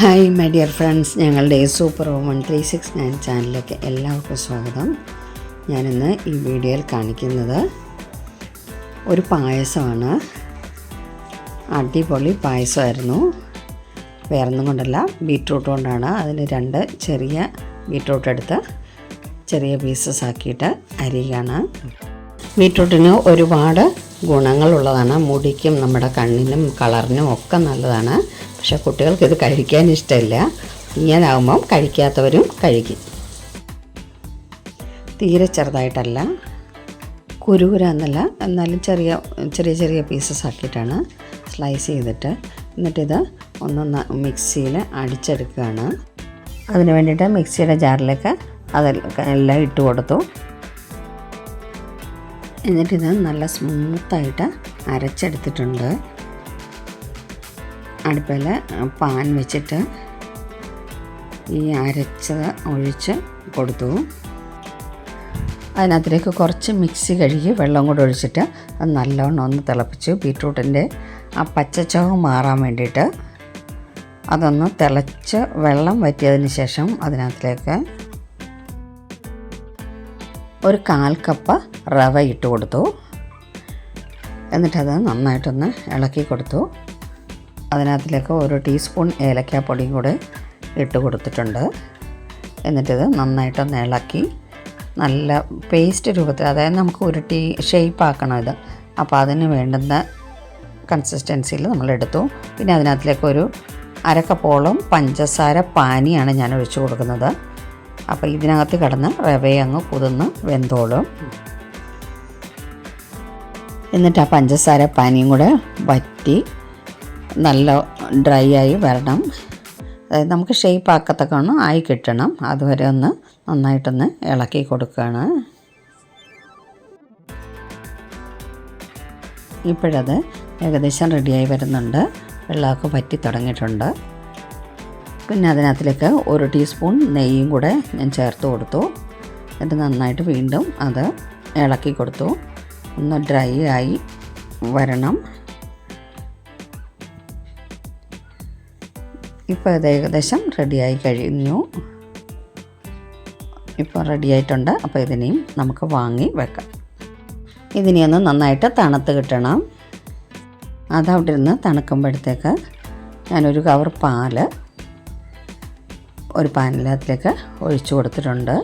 Hi my dear friends ഞങ്ങളുടെ super one three six nine ചാനലിലേക്ക് എല്ലാവർക്കും സ്വാഗതം. ഞാനിന്ന് ഈ വീഡിയോയിൽ കാണിക്കുന്നത് ഒരു പായസമാണ്. അടിപൊളി പായസമായിരുന്നു. വേറൊന്നും കൊണ്ടല്ല ബീട്രൂട്ട് കൊണ്ടാണ്. അതിൽ രണ്ട് ചെറിയ ബീട്രൂട്ട് എടുത്ത് ചെറിയ പീസസ് ആക്കിയിട്ട് അരിയാണ്. ബീട്രൂട്ടിന് ഒരുപാട് ഗുണങ്ങളുള്ളതാണ്. മുടിക്കും നമ്മുടെ കണ്ണിനും കളറിനും ഒക്കെ നല്ലതാണ്. പക്ഷേ കുട്ടികൾക്ക് ഇത് കഴിക്കാൻ ഇഷ്ടമില്ല ഇങ്ങനാകുമ്പം കഴിക്കാത്തവരും കഴിക്കും. തീരെ ചെറുതായിട്ടല്ല. കുരുകുര എന്നല്ല എന്നാലും ചെറിയ ചെറിയ ചെറിയ പീസസ് ആക്കിയിട്ടാണ് സ്ലൈസ് ചെയ്തിട്ട്. എന്നിട്ടിത് ഒന്ന് മിക്സിയിൽ അടിച്ചെടുക്കുകയാണ്. അതിന് വേണ്ടിയിട്ട് മിക്സിയുടെ ജാറിലേക്ക് അതെല്ലാം ഇട്ട് കൊടുത്തു. എന്നിട്ടിത് നല്ല സ്മൂത്തായിട്ട് അരച്ചെടുത്തിട്ടുണ്ട്. അടുപ്പിൽ പാൻ വെച്ചിട്ട് ഈ അരച്ചത് ഒഴിച്ച് കൊടുത്തു. അതിനകത്തിലേക്ക് കുറച്ച് മിക്സി കഴുകി വെള്ളം കൂടെ ഒഴിച്ചിട്ട് അത് നല്ലവണ്ണം ഒന്ന് തിളപ്പിച്ചു. ബീട്രൂട്ടിന്റെ ആ പച്ചച്ചവ് മാറാൻ വേണ്ടിയിട്ട് അതൊന്ന് തിളച്ച് വെള്ളം വറ്റിയതിന് ശേഷം അതിനകത്തിലേക്ക് ഒരു കാൽ കപ്പ് റവ ഇട്ട് കൊടുത്തു. എന്നിട്ടത് നന്നായിട്ടൊന്ന് ഇളക്കി കൊടുത്തു. അതിനകത്തിലേക്ക് ഒരു ടീസ്പൂൺ ഏലക്കാപ്പൊടിയും കൂടെ ഇട്ട് കൊടുത്തിട്ടുണ്ട്. എന്നിട്ടിത് നന്നായിട്ടൊന്ന് ഇളക്കി നല്ല പേസ്റ്റ് രൂപത്തിൽ അതായത് നമുക്ക് ഉരുട്ടി ഷേപ്പ് ആക്കണം ഇത്. അപ്പോൾ അതിന് വേണ്ടുന്ന കൺസിസ്റ്റൻസിയിൽ നമ്മൾ എടുത്തു. പിന്നെ അതിനകത്തിലേക്ക് ഒരു അരക്കപ്പോളം പഞ്ചസാര പാനിയാണ് ഞാൻ ഒഴിച്ചു കൊടുക്കുന്നത്. അപ്പോൾ ഇതിനകത്ത് കിടന്ന് റവയെ അങ്ങ് കുതിർന്ന് വെന്തോളും. എന്നിട്ട് ആ പഞ്ചസാര പാനിയും കൂടെ വറ്റി നല്ല ഡ്രൈ ആയി വരണം. അതായത് നമുക്ക് ഷേപ്പ് ആക്കത്തക്കണം ആയി കിട്ടണം. അതുവരെ ഒന്ന് നന്നായിട്ടൊന്ന് ഇളക്കി കൊടുക്കുകയാണ്. ഇപ്പോഴത് ഏകദേശം റെഡിയായി വരുന്നുണ്ട്. വെള്ളമൊക്കെ വറ്റി തുടങ്ങിയിട്ടുണ്ട്. പിന്നെ അതിനകത്തിലേക്ക് ഒരു ടീസ്പൂൺ നെയ്യും കൂടെ ഞാൻ ചേർത്ത് കൊടുത്തു. എന്നിട്ട് നന്നായിട്ട് വീണ്ടും അത് ഇളക്കി കൊടുത്തു. ഒന്ന് ഡ്രൈ ആയി വരണം. ഇപ്പോൾ ഇത് ഏകദേശം റെഡിയായി കഴിഞ്ഞു. ഇപ്പോൾ റെഡി ആയിട്ടുണ്ട് അപ്പോൾ ഇതിനെയും നമുക്ക് വാങ്ങി വെക്കാം. ഇതിനെയൊന്ന് നന്നായിട്ട് തണുത്ത് കിട്ടണം. അതവിടെ ഇരുന്ന് തണുക്കുമ്പോഴത്തേക്ക് ഞാനൊരു കവർ പാൽ ഒരു പാനിലകത്തിലേക്ക് ഒഴിച്ചു കൊടുത്തിട്ടുണ്ട്.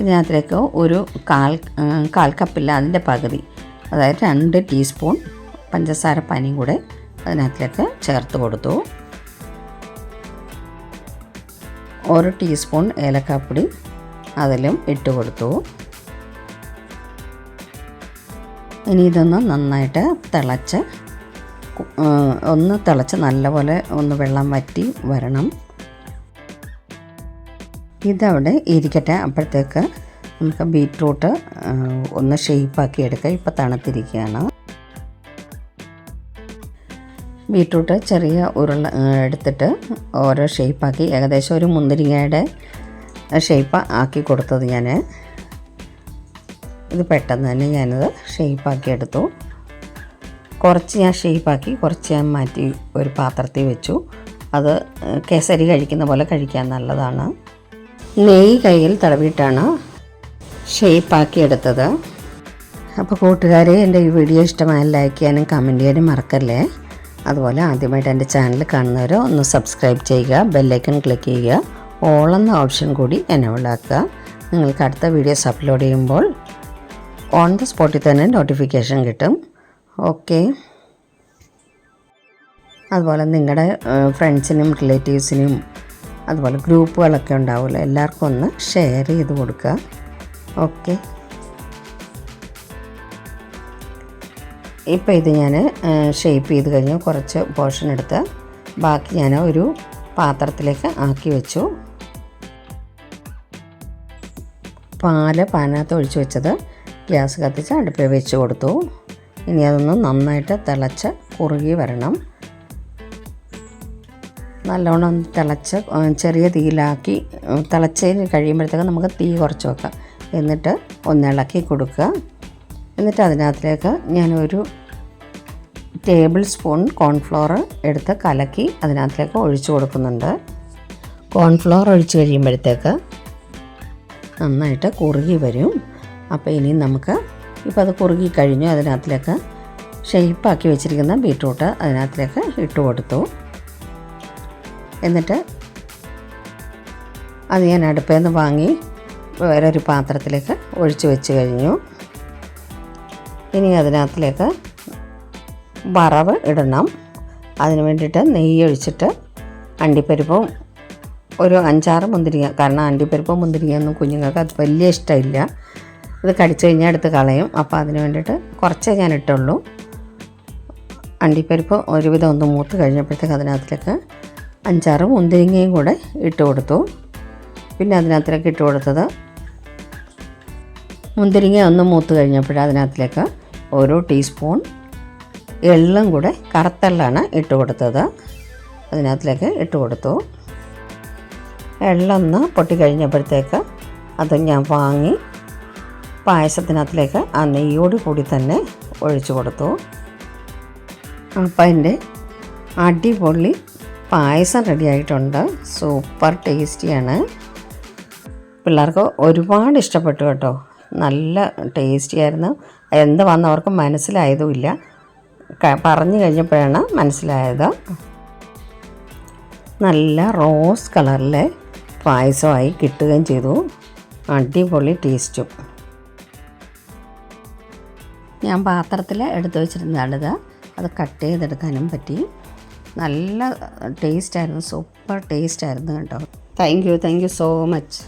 ഇതിനകത്തിലേക്ക് ഒരു കാൽ കാൽ കപ്പില്ല അതിന്റെ പകുതി. അതായത് രണ്ട് ടീസ്പൂൺ പഞ്ചസാര പനിയും കൂടെ അതിനകത്തേക്ക് ചേർത്ത് കൊടുത്തു. ഒരു ടീസ്പൂൺ ഏലക്കാപ്പൊടി അതിലും ഇട്ട് കൊടുത്തു. ഇനി ഇതൊന്ന് നന്നായിട്ട് തിളച്ച് ഒന്ന് തിളച്ച് നല്ലപോലെ ഒന്ന് വെള്ളം വറ്റി വരണം. ഇതവിടെ ഇരിക്കട്ടെ. അപ്പോഴത്തേക്ക് നമുക്ക് ബീറ്റ്റൂട്ട് ഒന്ന് ഷെയ്പ്പാക്കി എടുക്കാം. ഇപ്പോൾ തണുത്തിരിക്കുകയാണ്. ബീട്രൂട്ട് ചെറിയ ഉരുള എടുത്തിട്ട് ഓരോ ഷേപ്പാക്കി ഏകദേശം ഒരു മുന്തിരിങ്ങയുടെ ഷേപ്പ് ആക്കി കൊടുത്തത് ഞാൻ ഇത് പെട്ടെന്ന് തന്നെ ഞാനത് ഷേപ്പാക്കി എടുത്തു. കുറച്ച് ഞാൻ ഷേപ്പാക്കി കുറച്ച് ഞാൻ മാറ്റി ഒരു പാത്രത്തിൽ വെച്ചു. അത് കേസരി കഴിക്കുന്ന പോലെ കഴിക്കാൻ നല്ലതാണ്. നെയ്യ് കയ്യിൽ തടവിയിട്ടാണ് ഷേപ്പാക്കി എടുത്തത്. അപ്പോൾ കൂട്ടുകാരെ എന്റെ ഈ വീഡിയോ ഇഷ്ടമായ ലൈക്ക് ചെയ്യാനും കമന്റ് ചെയ്യാനും മറക്കല്ലേ? അതുപോലെ ആദ്യമായിട്ട് എന്റെ ചാനൽ കാണുന്നവരോ ഒന്ന് സബ്സ്ക്രൈബ് ചെയ്യുക ബെല്ലൈക്കൺ ക്ലിക്ക് ചെയ്യുക ഓൾ എന്ന ഓപ്ഷൻ കൂടി എനേബിൾ ആക്കുക. നിങ്ങൾക്ക് അടുത്ത വീഡിയോസ് അപ്ലോഡ് ചെയ്യുമ്പോൾ ഓൺ ദ സ്പോട്ടിൽ തന്നെ നോട്ടിഫിക്കേഷൻ കിട്ടും. ഓക്കെ അതുപോലെ നിങ്ങളുടെ ഫ്രണ്ട്സിനും റിലേറ്റീവ്സിനും അതുപോലെ ഗ്രൂപ്പുകളൊക്കെ ഉണ്ടാവുമല്ലോ എല്ലാവർക്കും ഒന്ന് ഷെയർ ചെയ്ത് കൊടുക്കുക. ഓക്കെ ഇപ്പോൾ ഇത് ഞാൻ ഷേപ്പ് ചെയ്ത് കഴിഞ്ഞ് കുറച്ച് പോർഷൻ എടുത്ത് ബാക്കി ഞാൻ ഒരു പാത്രത്തിലേക്ക് ആക്കി വെച്ചു. പാൽ പാനകത്ത് ഒഴിച്ച് വെച്ചത് ഗ്യാസ് കത്തിച്ച് അടുപ്പിൽ വെച്ച് കൊടുത്തു. ഇനി അതൊന്ന് നന്നായിട്ട് തിളച്ച് കുറുകി വരണം. നല്ലോണം തിളച്ച് ചെറിയ തീയിലാക്കി തിളച്ചതിന് കഴിയുമ്പോഴത്തേക്ക് നമുക്ക് തീ കുറച്ച് വെക്കാം. എന്നിട്ട് ഒന്ന് ഇളക്കി കൊടുക്കുക. എന്നിട്ട് അതിനകത്തിലേക്ക് ഞാനൊരു ടേബിൾ സ്പൂൺ കോൺഫ്ലോർ എടുത്ത് കലക്കി അതിനകത്തേക്ക് ഒഴിച്ചു കൊടുക്കുന്നുണ്ട്. കോൺഫ്ലോർ ഒഴിച്ച് കഴിയുമ്പോഴത്തേക്ക് നന്നായിട്ട് കുറുകി വരും. അപ്പോൾ ഇനി നമുക്ക് ഇപ്പോൾ അത് കുറുകി കഴിഞ്ഞു അതിനകത്തിലേക്ക് ഷെയ്പ്പാക്കി വെച്ചിരിക്കുന്ന ബീട്രൂട്ട് അതിനകത്തിലേക്ക് ഇട്ട് കൊടുത്തു. എന്നിട്ട് അത് ഞാൻ അടുപ്പേന്ന് വാങ്ങി വേറൊരു പാത്രത്തിലേക്ക് ഒഴിച്ച് വെച്ച് കഴിഞ്ഞു. ഇനി അതിനകത്തിലേക്ക് വറവ് ഇടണം. അതിന് വേണ്ടിയിട്ട് നെയ്യ് ഒഴിച്ചിട്ട് അണ്ടിപ്പരിപ്പും ഒരു അഞ്ചാറ് മുന്തിരിങ്ങ കാരണം അണ്ടിപ്പരിപ്പും മുന്തിരിങ്ങയൊന്നും കുഞ്ഞുങ്ങൾക്ക് അത് വലിയ ഇഷ്ടമില്ല. ഇത് കടിച്ചു കഴിഞ്ഞാൽ എടുത്ത് കളയും. അപ്പോൾ അതിന് വേണ്ടിയിട്ട് കുറച്ചേ ഞാൻ ഇട്ടുള്ളൂ. അണ്ടിപ്പരിപ്പ് ഒരുവിധം ഒന്ന് മൂത്ത് കഴിഞ്ഞപ്പോഴത്തേക്ക് അതിനകത്തിലേക്ക് അഞ്ചാറ് മുന്തിരിങ്ങയും കൂടെ ഇട്ട് കൊടുത്തു. പിന്നെ അതിനകത്തിലേക്ക് ഇട്ട് കൊടുത്തത് മുന്തിരിങ്ങ ഒന്ന് മൂത്ത് കഴിഞ്ഞപ്പോൾ ഓരോ ടീസ്പൂൺ എള്ളും കൂടെ കറുത്തെള്ളാണ് ഇട്ട് കൊടുത്തത്. അതിനകത്തിലേക്ക് ഇട്ട് കൊടുത്തു. എള്ളൊന്ന് പൊട്ടി കഴിഞ്ഞപ്പോഴത്തേക്ക് അത് ഞാൻ വാങ്ങി പായസത്തിനകത്തിലേക്ക് ആ നെയ്യോട് കൂടി തന്നെ ഒഴിച്ചു കൊടുത്തു. അപ്പം എന്റെ അടിപൊളി പായസം റെഡിയായിട്ടുണ്ട് സൂപ്പർ ടേസ്റ്റിയാണ്. പിള്ളേർക്ക് ഒരുപാട് ഇഷ്ടപ്പെട്ടു കേട്ടോ. നല്ല ടേസ്റ്റി ആയിരുന്നു. എന്ത് വന്നവർക്ക് മനസ്സിലായതുമില്ല പറഞ്ഞു കഴിഞ്ഞപ്പോഴാണ് മനസ്സിലായത്. നല്ല റോസ് കളറിലെ പായസമായി കിട്ടുകയും ചെയ്തു. അടിപൊളി ടേസ്റ്റും. ഞാൻ പാത്രത്തിൽ എടുത്തു വെച്ചിരുന്നതാണിത് അത് കട്ട് ചെയ്തെടുക്കാനും പറ്റി. നല്ല ടേസ്റ്റായിരുന്നു. സൂപ്പർ ടേസ്റ്റായിരുന്നു കേട്ടോ. Thank you thank you so much